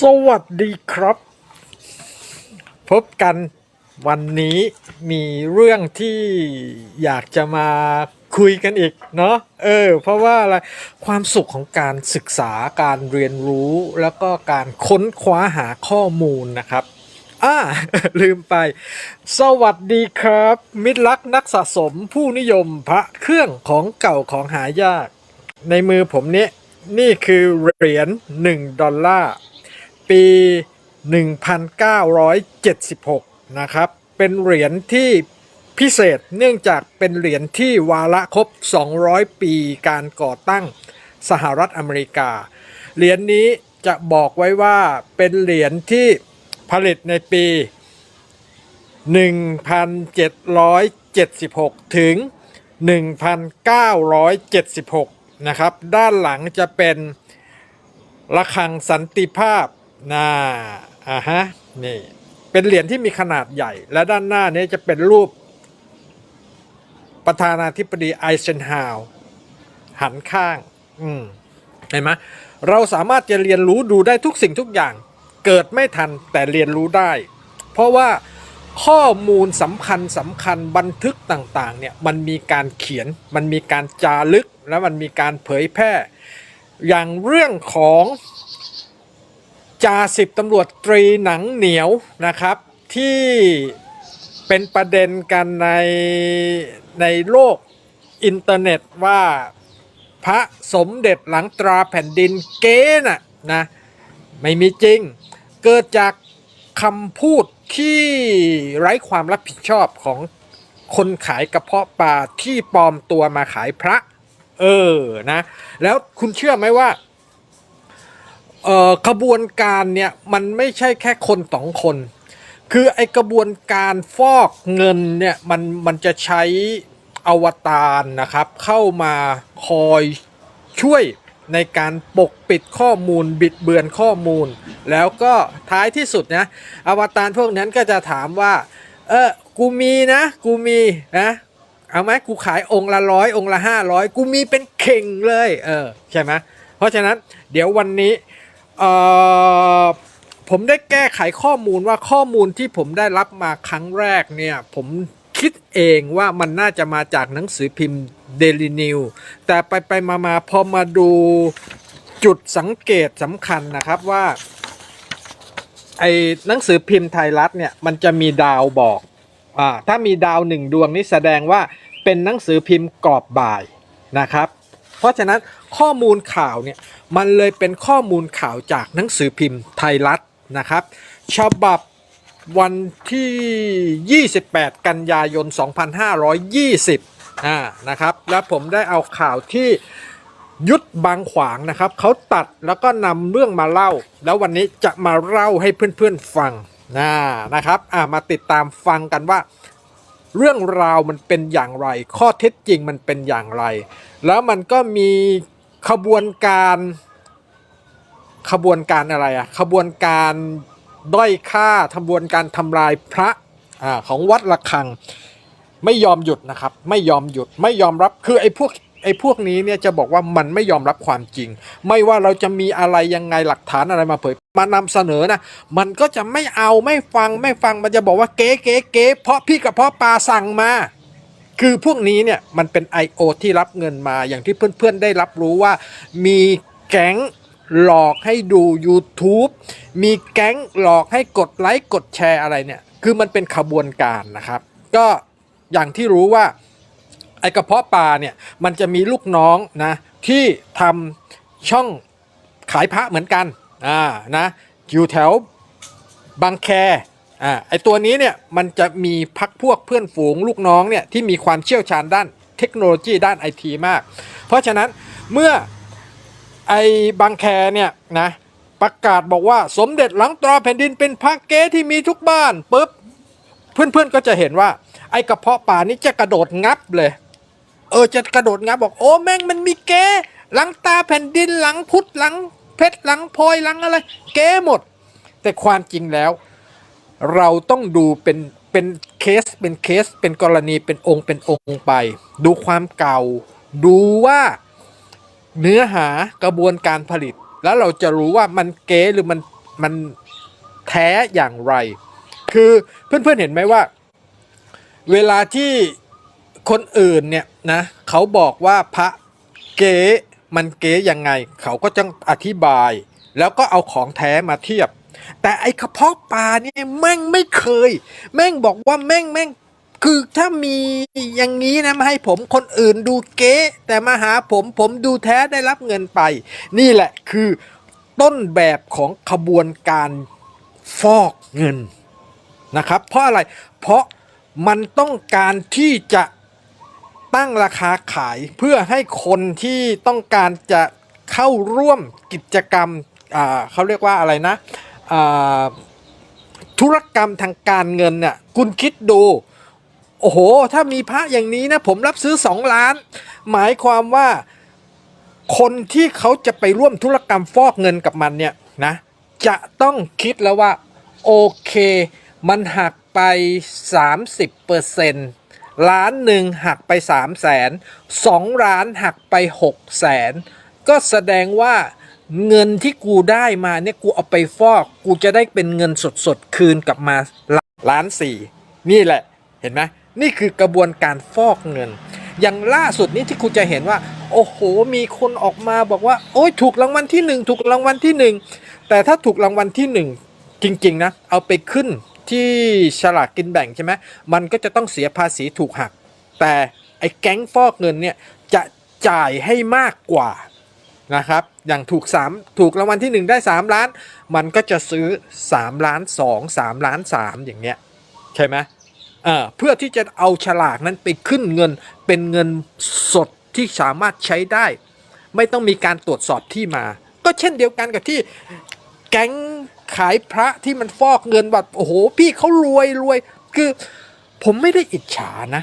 สวัสดีครับ พบกันวันนี้มีเรื่องที่อยากจะมาคุยกันอีกเนาะเออ เพราะว่าอะไรความสุขของการศึกษาการเรียนรู้แล้วก็การค้นคว้าหาข้อมูลนะครับอ่าลืมไป สวัสดีครับ มิตรรักนักสะสมผู้นิยมพระเครื่องของเก่าของหายาก ในมือผมเนี้ยนี่คือเหรียญ1ดอลลาร์ ปี 1976 นะครับ เป็นเหรียญที่พิเศษเนื่องจากเป็นเหรียญที่วาระครบ 200 ปีการก่อตั้งสหรัฐอเมริกา เหรียญนี้จะบอกไว้ว่าเป็นเหรียญที่ผลิตในปี 1776 ถึง 1976 นะครับ ด้านหลังจะเป็นระฆังสันติภาพ นะอ่าฮะนี่เป็นเหรียญที่มีขนาดใหญ่ และด้านหน้านี้จะเป็นรูป ประธานาธิบดีไอเซนฮาวหันข้าง อืมเห็นไหมเราสามารถจะเรียนรู้ดูได้ทุกสิ่งทุกอย่าง เกิดไม่ทันแต่เรียนรู้ได้ เพราะว่าข้อมูลสำคัญสำคัญบันทึกต่างๆ เนี่ยมันมีการเขียน มันมีการจารึก และมันมีการเผยแพร่ อย่างเรื่องของ จ่าสิบตำรวจตรีหนังเหนียวนะครับ ที่เป็นประเด็นกันในในโลกอินเทอร์เน็ตว่าพระสมเด็จหลังตราแผ่นดินเก๊น่ะนะไม่มีจริง เกิดจากคำพูดที่ไร้ความรับผิดชอบของคนขายกระเพาะปลาที่ปลอมตัวมาขายพระ เออนะ แล้วคุณเชื่อไหมว่า เอ่อขบวนการเนี่ยมันไม่ใช่แค่คนสองคน คือไอกระบวนการฟอกเงินเนี่ยมันมันจะใช้อวตารนะครับ เข้ามาคอยช่วยในการปกปิดข้อมูลบิดเบือนข้อมูล แล้วก็ท้ายที่สุดนะอวตารพวกนั้นก็จะถามว่า เออกูมีนะกูมีนะเอาไหมกูขายองค์ละร้อยองค์ละห้าร้อยกูมีเป็นเข่งเลยเออใช่ไหมเพราะฉะนั้นเดี๋ยววันนี้ ผมได้แก้ไขข้อมูลว่าข้อมูลที่ผมได้รับมาครั้งแรกเนี่ย ผมคิดเองว่ามันน่าจะมาจากหนังสือพิมพ์ Daily New แต่ไปไปมามาพอมาดูจุดสังเกตสำคัญนะครับว่า ไอ้หนังสือพิมพ์ไทยรัฐเนี่ย มันจะมีดาวบอกอ่าถ้ามีดาวหนึ่งดวงนี่แสดงว่าเป็นหนังสือพิมพ์กรอบบ่ายนะครับ เพราะฉะนั้นข้อมูลข่าวเนี่ย มันเลยเป็นข้อมูลข่าวจากหนังสือพิมพ์ไทยรัฐนะครับ ฉบับวันที่ 28 กันยายน 2520อ่านะครับ แล้วผมได้เอาข่าวที่ยุทธบางขวางนะครับ เขาตัดแล้วก็นำเรื่องมาเล่า แล้ววันนี้จะมาเล่าให้เพื่อนๆฟังนะนะครับอ่ามาติดตามฟังกันว่า เรื่องราวมันเป็นอย่างไร ข้อเท็จจริงมันเป็นอย่างไร แล้วมันก็มี ขบวนการ ขบวนการอะไรอะขบวนการด้อยค่าขบวนการทำลายพระอของวัดระฆัง ไม่ยอมหยุดนะครับ ไม่ยอมหยุดไม่ยอมรับคือไอ้พวกไอ้พวกนี้เนี่ยจะบอกว่ามันไม่ยอมรับความจริง ไม่ว่าเราจะมีอะไรยังไงหลักฐานอะไรมาเผยมานำเสนอนะมันก็จะไม่เอาไม่ฟังไม่ฟังมันจะบอกว่าเก๋เก๋เก๋เพราะพี่กับเพราะปลาสั่งมา คือพวกนี้เนี่ยมันเป็น I.O. ที่รับเงินมาอย่างที่เพื่อนๆได้รับรู้ว่า มีแก๊งหลอกให้ดู YouTube มีแก๊งหลอกให้กดไลค์กดแชร์อะไรเนี่ยคือมันเป็นขบวนการนะครับ ก็อย่างที่รู้ว่าไอกระเพาะปลาเนี่ยมันจะมีลูกน้องนะที่ทำช่องขายพระเหมือนกันอ่านะอยู่แถวบางแค อ่าไอตัวนี้เนี่ยมันจะมีพักพวกเพื่อนฝูงลูกน้องเนี่ยที่มีความเชี่ยวชาญด้านเทคโนโลยีด้านไอทีมาก เพราะฉะนั้นเมื่อไอบางแคเนี่ยนะประกาศบอกว่าสมเด็จหลังตราแผ่นดินเป็นพระเก๊ที่มีทุกบ้านปุ๊บเพื่อนๆก็จะเห็นว่าไอกระเพาะป่านี่จะกระโดดงับเลย เออจะกระโดดงับบอกโอ้แม่งมันมีเก๊หลังตาแผ่นดินหลังพุทธหลังเพชรหลังพลอยหลังอะไร เก๊หมด แต่ความจริงแล้ว เราต้องดูเป็นเป็นเคสเป็นเคสเป็นกรณีเป็นองค์เป็นองค์ไป ดูความเก่า ดูว่าเนื้อหากระบวนการผลิต แล้วเราจะรู้ว่ามันเก๊หรือมันมันแท้อย่างไร คือเพื่อนๆเห็นไหมว่า เวลาที่คนอื่นเนี่ยนะเขาบอกว่าพระเก๋มันเก๋ยังไง เขาก็จะอธิบาย แล้วก็เอาของแท้มาเทียบ แต่ไอ้กระเพาะปลาเนี่ยแม่งไม่เคย แม่งบอกว่าแม่งแม่งคือถ้ามีอย่างนี้นะมาให้ผมคนอื่นดูเก๊แต่มาหาผมผมดูแท้ได้รับเงินไป นี่แหละคือต้นแบบของขบวนการฟอกเงินนะครับ เพราะอะไรเพราะมันต้องการที่จะตั้งราคาขายเพื่อให้คนที่ต้องการจะเข้าร่วมกิจกรรมเขาเรียกว่าอะไรนะ ธุรกรรมทางการเงินเนี่ยคุณคิดดู โอ้โห ถ้ามีพระอย่างนี้นะผมรับซื้อ2ล้าน หมายความว่าคนที่เขาจะไปร่วมธุรกรรมฟอกเงินกับมันเนี่ยนะจะต้องคิดแล้วว่า โอเค มันหักไป 30%ล้านหนึ่งหักไป3 0 0แสนสองล้านหักไป6แสนก็แสดงว่า เงินที่กูได้มาเนี่ยกูเอาไปฟอก กูจะได้เป็นเงินสดๆคืนกลับมาล้านสี่นี่แหละเห็นไหมนี่คือกระบวนการฟอกเงิน อย่างล่าสุดนี้ที่คุณจะเห็นว่า โอ้โห มีคนออกมาบอกว่า โอ้ยถูกรางวัลที่หนึ่งถูกรางวัลที่หนึ่งแต่ถ้าถูกรางวัลที่หนึ่งจริงๆนะเอาไปขึ้นที่ฉลากกินแบ่งใช่ไหมมันก็จะต้องเสียภาษีถูกหัก แต่ไอ้แก๊งฟอกเงินเนี่ยจะจ่ายให้มากกว่า นะครับ อย่างถูก 3 ถูกรางวัลที่ 1 ได้ 3 ล้าน มันก็จะซื้อ 3 ล้าน 2 3 ล้าน 3 อย่างเงี้ย ใช่ไหมเออเพื่อที่จะเอาฉลากนั้นไปขึ้นเงินเป็นเงินสดที่สามารถใช้ได้ ไม่ต้องมีการตรวจสอบที่มา ก็เช่นเดียวกันกับที่แก๊งขายพระที่มันฟอกเงินแบบโอ้โห พี่เขารวยรวย คือผมไม่ได้อิจฉานะ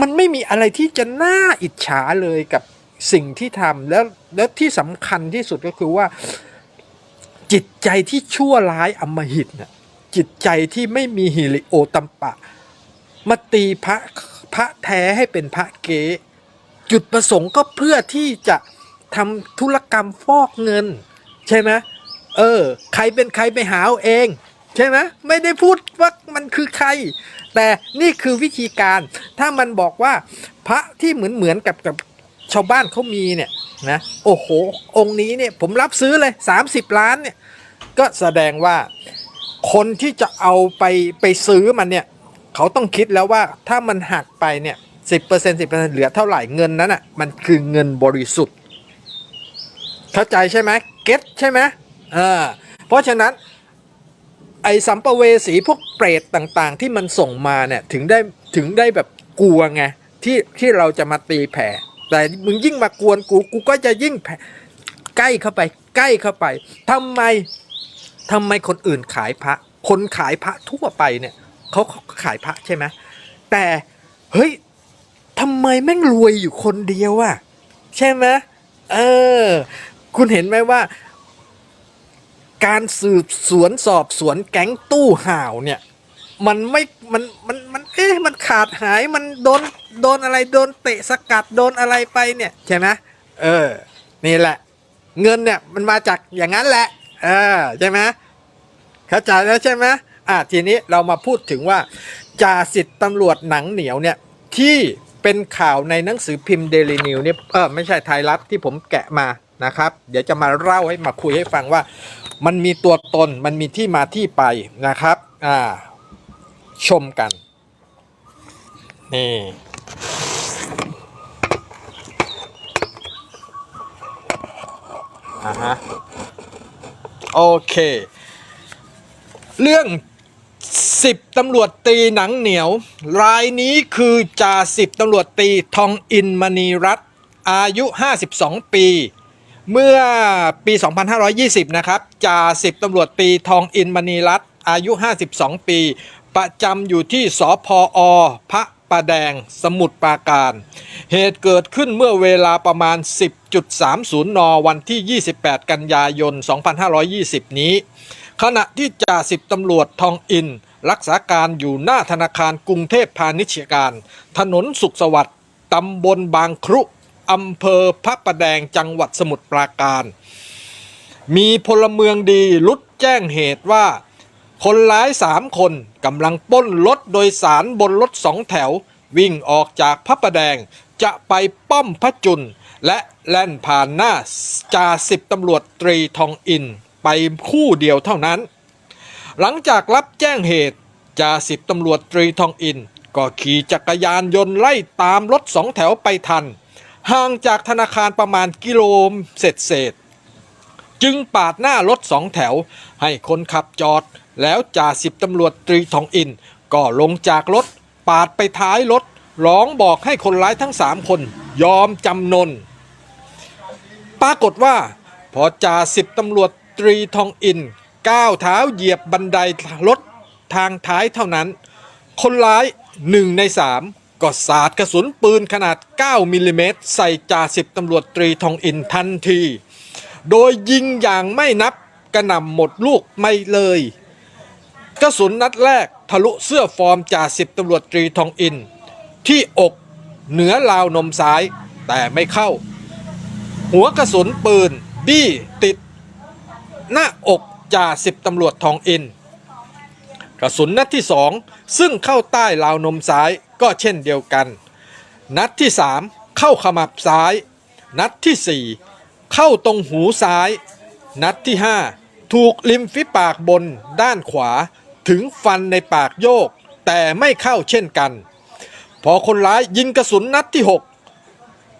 มันไม่มีอะไรที่จะน่าอิจฉาเลยกับ สิ่งที่ทำแล้วแล้วที่สำคัญที่สุดก็คือว่า จิตใจที่ชั่วร้ายอมหิตน่ะจิตใจที่ไม่มีฮิริโอตัมปะมาตีพระพระแท้ให้เป็นพระเก๊จุดประสงค์ก็เพื่อที่จะทำธุรกรรมฟอกเงิน ใช่ไหมเออ ใครเป็นใครไปหาเอาเอง ใช่ไหมไม่ได้พูดว่ามันคือใคร แต่นี่คือวิธีการ ถ้ามันบอกว่าพระที่เหมือนเหมือนกับกับ ชาวบ้านเขามีเนี่ยนะโอ้โห องค์นี้เนี่ยผมรับซื้อเลย 30 ล้านเนี่ยก็แสดงว่าคนที่จะเอาไปไปซื้อมันเนี่ยเขาต้องคิดแล้วว่าถ้ามันหักไปเนี่ยสิบเปอร์เซ็นต์สิบเปอร์เซ็นต์เหลือเท่าไหร่เงินนั้นอะมันคือเงินบริสุทธิ์ เข้าใจใช่ไหมเก็ตใช่ไหมเออเพราะฉะนั้นไอ้สัมภเวสีพวกเปรตต่างๆ ที่มันส่งมาเนี่ยถึงได้ถึงได้แบบกลัวไงที่ที่เราจะมาตีแผ่ แต่มึงยิ่งมากวนกูกูก็จะยิ่งใกล้เข้าไป ใกล้เข้าไปทำไมทำไมคนอื่นขายพระ คนขายพระทั่วไปเนี่ยเขาเขาขายพระใช่ไหมแต่เฮ้ยทำไมแม่งรวยอยู่คนเดียวอะใช่ไหมเออ คุณเห็นไหมว่า การสืบสวนสอบสวนแก๊งตู้ห่าวเนี่ย มันไม่มันมันมันเอ๊ะมันขาดหายมันโดน โดนอะไรโดนเตะสกัดโดนอะไรไปเนี่ยใช่ไหมเออ นี่แหละ เงินเนี่ยมันมาจากอย่างนั้นแหละ เออใช่ไหมเข้าใจแล้วใช่ไหมอะทีนี้เรามาพูดถึงว่าจ่าสิทธิ์ตำรวจหนังเหนียวเนี่ยที่เป็นข่าวในหนังสือพิมพ์เดลินิวเนี่ยเออไม่ใช่ไทยรัฐที่ผมแกะมานะครับ เดี๋ยวจะมาเล่าให้มาคุยให้ฟังว่า มันมีตัวตนมันมีที่มาที่ไปนะครับ อ่า ชมกัน นี่ อ่าฮะโอเค เรื่องสิบตำรวจตีหนังเหนียว รายนี้คือจ่าสิบตำรวจตีทองอินมณีรัตน์อายุ 52 ปี เมื่อปี 2520 นะครับจ่าสิบตำรวจตีทองอินมณีรัตน์อายุ 52 ปี ประจำอยู่ที่สพอพระ ประแดง สมุทรปราการ เหตุเกิดขึ้นเมื่อเวลาประมาณ 10.30 น วันที่ 28 กันยายน 2520 นี้ ขณะที่จ่าสิบตำรวจทองอิน รักษาการอยู่หน้าธนาคารกรุงเทพพาณิชยการ ถนนสุขสวัสดิ์ตำบลบางครุอำเภอพระประแดงจังหวัดสมุทรปราการ มีพลเมืองดีรุดแจ้งเหตุว่า คนร้ายสามคนกำลังป้นรถโดยสารบนรถสองแถว วิ่งออกจากพระประแดง จะไปป้อมพระจุลและแล่นผ่านหน้าจ่าสิบตำรวจตรีทองอิน ไปคู่เดียวเท่านั้น หลังจากรับแจ้งเหตุจ่าสิบตำรวจตรีทองอิน ก็ขี่จักรยานยนต์ไล่ตามรถสองแถวไปทัน ห่างจากธนาคารประมาณกิโลเศษเศษ จึงปาดหน้ารถสองแถวให้คนขับจอด แล้วจ่าสิบตำรวจตรีทองอิน ก็ลงจากรถ ปาดไปท้ายรถ ร้องบอกให้คนร้ายทั้งสามคน ยอมจำนน ปรากฏว่า พอจ่าสิบตำรวจตรีทองอินก้าวเท้าเหยียบบันไดรถทางท้ายเท่านั้น คนร้ายหนึ่งในสามก็สาดกระสุนปืนขนาด 9 มิลลิเมตรใส่จ่าสิบตำรวจตรีทองอินทันที โดยยิงอย่างไม่นับกระหน่ำหมดลูกไม่เลย กระสุนนัดแรกทะลุเสื้อฟอร์มจ่าสิบตำรวจตรีทองอิน ที่อกเหนือราวนมซ้ายแต่ไม่เข้า หัวกระสุนปืนบี้ติด หน้าอกจ่าสิบตำรวจทองอิน กระสุนนัดที่สองซึ่งเข้าใต้ราวนมซ้ายก็เช่นเดียวกัน นัดที่สามเข้าขมับซ้าย นัดที่สี่เข้าตรงหูซ้าย นัดที่ห้าถูกริมฝีปากบนด้านขวา ถึงฟันในปากโยก แต่ไม่เข้าเช่นกัน พอคนร้ายยิงกระสุนนัดที่หก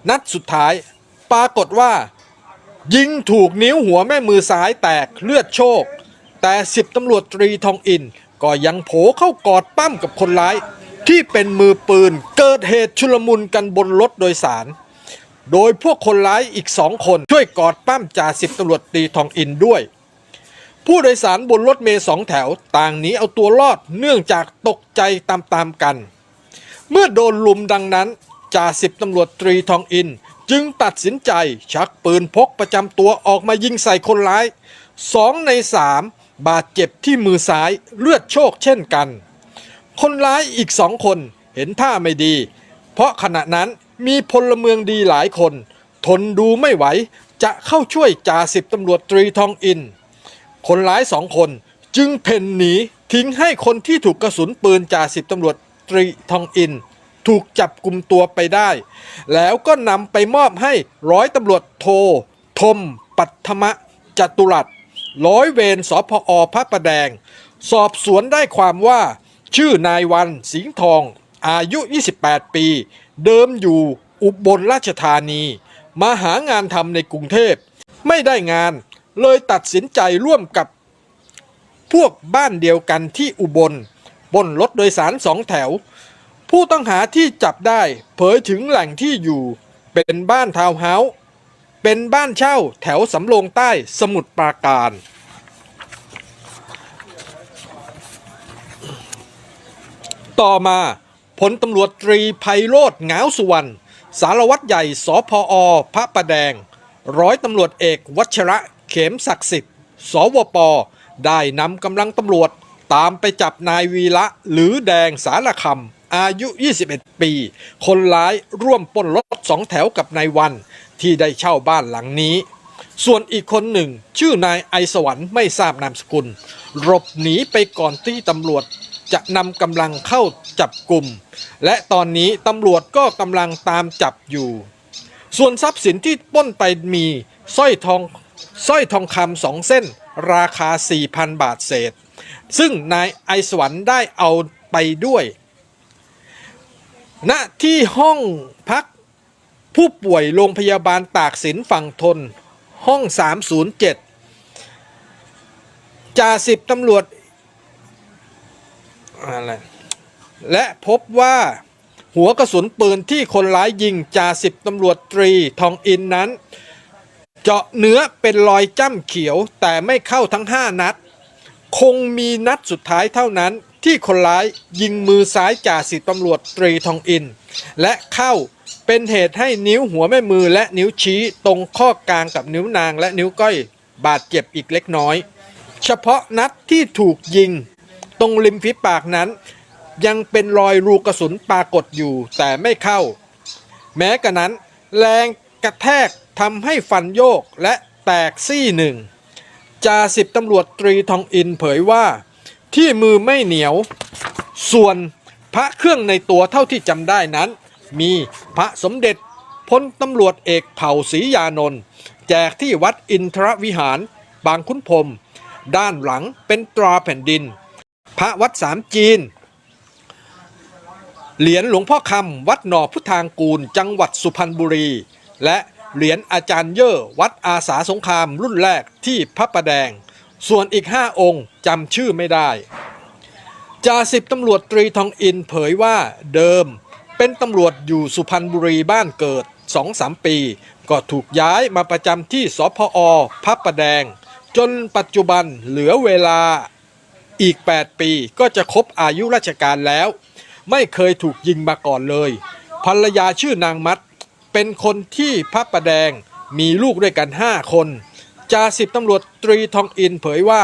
นัดสุดท้าย ปรากฏว่า ยิงถูกนิ้วหัวแม่มือซ้ายแตกเลือดโชก แต่สิบตำรวจตรีทองอิน ก็ยังโผเข้ากอดปั้มกับคนร้าย ที่เป็นมือปืนเกิดเหตุชุลมุนกันบนรถโดยสาร โดยพวกคนร้ายอีกสองคนช่วยกอดปั้มจ่าสิบตำรวจตรีทองอินด้วย ผู้โดยสารบนรถเมย์สองแถวต่างหนีเอาตัวรอดเนื่องจากตกใจตามๆกัน เมื่อโดนลุมดังนั้นจ่าสิบตำรวจตรีทองอิน จึงตัดสินใจชักปืนพกประจำตัวออกมายิงใส่คนร้ายสองในสามบาดเจ็บที่มือซ้ายเลือดโชกเช่นกัน คนร้ายอีกสองคนเห็นท่าไม่ดี เพราะขณะนั้นมีพลเมืองดีหลายคน ทนดูไม่ไหวจะเข้าช่วยจ่าสิบตำรวจตรีทองอิน คนร้ายสองคน จึงเพ่นหนีทิ้งให้คนที่ถูกกระสุนปืนจ่าสิบตำรวจตรีทองอิน ถูกจับกลุ่มตัวไปได้ แล้วก็นำไปมอบให้ร้อยตำรวจโททม ปัทมะจตุรัสร้อยเวรสพอพระประแดง สอบสวนได้ความว่า ชื่อนายวันสิงห์ทอง อายุ 28 ปี เดิมอยู่อุบลราชธานี มาหางานทำในกรุงเทพ ไม่ได้งาน เลยตัดสินใจร่วมกับพวกบ้านเดียวกันที่อุบล บนรถโดยสารสองแถว ผู้ต้องหาที่จับได้เผยถึงแหล่งที่อยู่ เป็นบ้านทาวน์เฮาส์เป็นบ้านเช่าแถวสำโรงใต้สมุทรปราการ ต่อมาพลตำรวจตรีไพโรธงาสุวรรณสารวัตรใหญ่สพอพระประแดง ร้อยตำรวจเอกวัชระ ขมศักดิ์สิทธิ์ สวป ได้นำกำลังตำรวจ ตามไปจับนายวีระหรือแดงสารคำอายุ 21 ปี คนร้ายร่วมปล้นรถสองแถวกับนายวันที่ได้เช่าบ้านหลังนี้ ส่วนอีกคนหนึ่ง ชื่อนายไอสวรรค์ไม่ทราบนามสกุลหลบหนีไปก่อนที่ตำรวจจะนำกำลังเข้าจับกลุ่ม และตอนนี้ตำรวจก็กำลังตามจับอยู่ ส่วนทรัพย์สินที่ป้นไปมีสร้อยทอง สร้อยทองคำสองเส้น ราคา 4,000 บาทเศษ ซึ่งนายไอสวรรค์ได้เอาไปด้วยณที่ห้องพักผู้ป่วยโรงพยาบาลตากสินฝั่งทน ห้อง 307 จ่าสิบตำรวจอะไรและพบว่าหัวกระสุนปืนที่คนร้ายยิงจ่าสิบตำรวจตรีทองอินนั้น เจาะเนื้อเป็นรอยจ้ำเขียวแต่ไม่เข้าทั้ง 5 นัด คงมีนัดสุดท้ายเท่านั้นที่คนร้ายยิงมือซ้ายจ่าสิบตำรวจตรีทองอิน และเข้าเป็นเหตุให้นิ้วหัวแม่มือและนิ้วชี้ตรงข้อกลางกับนิ้วนางและนิ้วก้อย บาดเจ็บอีกเล็กน้อย เฉพาะนัดที่ถูกยิง ตรงริมฝีปากนั้น ยังเป็นรอยรูกระสุนปรากฏอยู่แต่ไม่เข้า แม้กระนั้นแรงกระแทก ทำให้ฟันโยกและแตกซี่หนึ่งจ่าสิบตำรวจตรีทองอินเผยว่า ที่มือไม่เหนียว ส่วนพระเครื่องในตัวเท่าที่จำได้นั้น มีพระสมเด็จพลตำรวจเอกเผ่าศรียานนท์แจกที่วัดอินทรวิหาร บางขุนพรมด้านหลังเป็นตราแผ่นดิน พระวัดสามจีน เหรียญหลวงพ่อคำวัดหนอพุทธางกูล จังหวัดสุพรรณบุรี และ เหรียญอาจารย์เย่อวัดอาสาสงครามรุ่นแรกที่พระประแดง ส่วนอีกห้าองค์จำชื่อไม่ได้จ่าสิบตำรวจตรีทองอินเผยว่าเดิมเป็นตำรวจอยู่สุพรรณบุรีบ้านเกิดสองสามปี ก็ถูกย้ายมาประจำที่สพอพระประแดง จนปัจจุบันเหลือเวลาอีก 8 ปีก็จะครบอายุราชการแล้ว ไม่เคยถูกยิงมาก่อนเลย ภรรยาชื่อนางมัด เป็นคนที่พระประแดงมีลูกด้วยกัน 5 คนจ่าสิบตำรวจตรีทองอินเผยว่า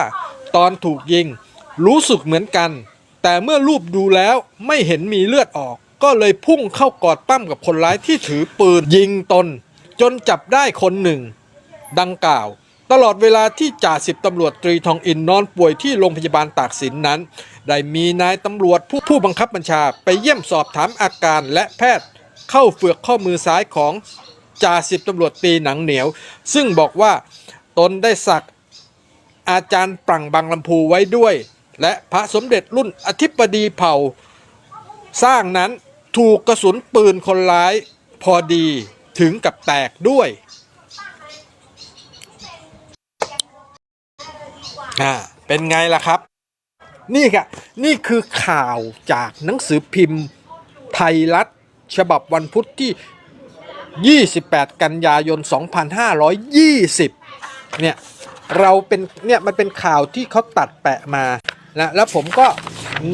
ตอนถูกยิงรู้สึกเหมือนกัน แต่เมื่อรูปดูแล้วไม่เห็นมีเลือดออก ก็เลยพุ่งเข้ากอดปั้มกับคนร้ายที่ถือปืนยิงตน จนจับได้คนหนึ่ง ดังกล่าว ตลอดเวลาที่จ่าสิบตำรวจตรีทองอินนอนป่วยที่โรงพยาบาลตากสินนั้น ได้มีนายตำรวจผู้ผู้บังคับบัญชาไปเยี่ยมสอบถามอาการและแพทย์ เข้าเฟือกข้อมือซ้ายของจ่าสิบตำรวจตีหนังเหนียว ซึ่งบอกว่าตนได้สักอาจารย์ปรังบางลำพูไว้ด้วย และพระสมเด็จรุ่นอธิบดีเผ่า สร้างนั้นถูกกระสุนปืนคนร้ายพอดีถึงกับแตกด้วยอ่าเป็นไงล่ะครับ นี่ค่ะนี่คือข่าวจากหนังสือพิมพ์ไทยรัฐ ฉบับวันพุธที่ 28 กันยายน 2520 เนี่ย เราเป็น เนี่ย มันเป็นข่าวที่เขาตัดแปะมานะแล้วผมก็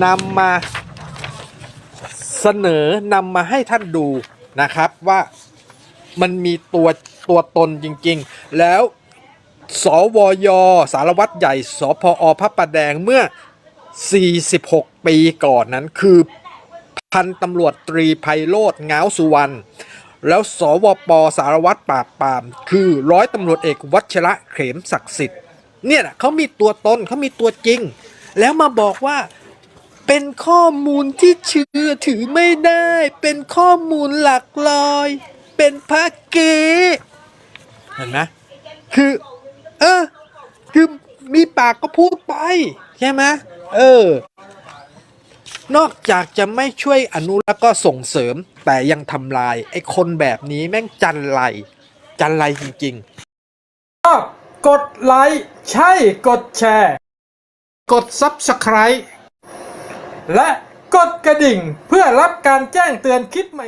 นำมาเสนอนำมาให้ท่านดูนะครับว่ามันมีตัวตัวตนจริงๆ แล้วสวยสารวัตรใหญ่สพอพระประแดงเมื่อ 46 ปีก่อนนั้นคือ พันตำรวจตรีไพโรธเงาสุวรรณแล้วสวปสารวัตรปราบปราม คือร้อยตำรวจเอกวัชระเขมศักดิ์สิทธิ์เนี่ยนะเขามีตัวตนเขามีตัวจริง แล้วมาบอกว่าเป็นข้อมูลที่เชื่อถือไม่ได้ เป็นข้อมูลหลักลอย เป็นพระเกเห็นไหมคือ เออ คือมีปากก็พูดไป ใช่ไหมเออ นอกจากจะไม่ช่วยอนุรักษ์ก็ส่งเสริม แต่ยังทำลาย ไอ้คนแบบนี้แม่งจันไรจันไรจริงๆก็กดไลค์ใช่กดแชร์ กด Subscribe และกดกระดิ่งเพื่อรับการแจ้งเตือนคลิปใหม่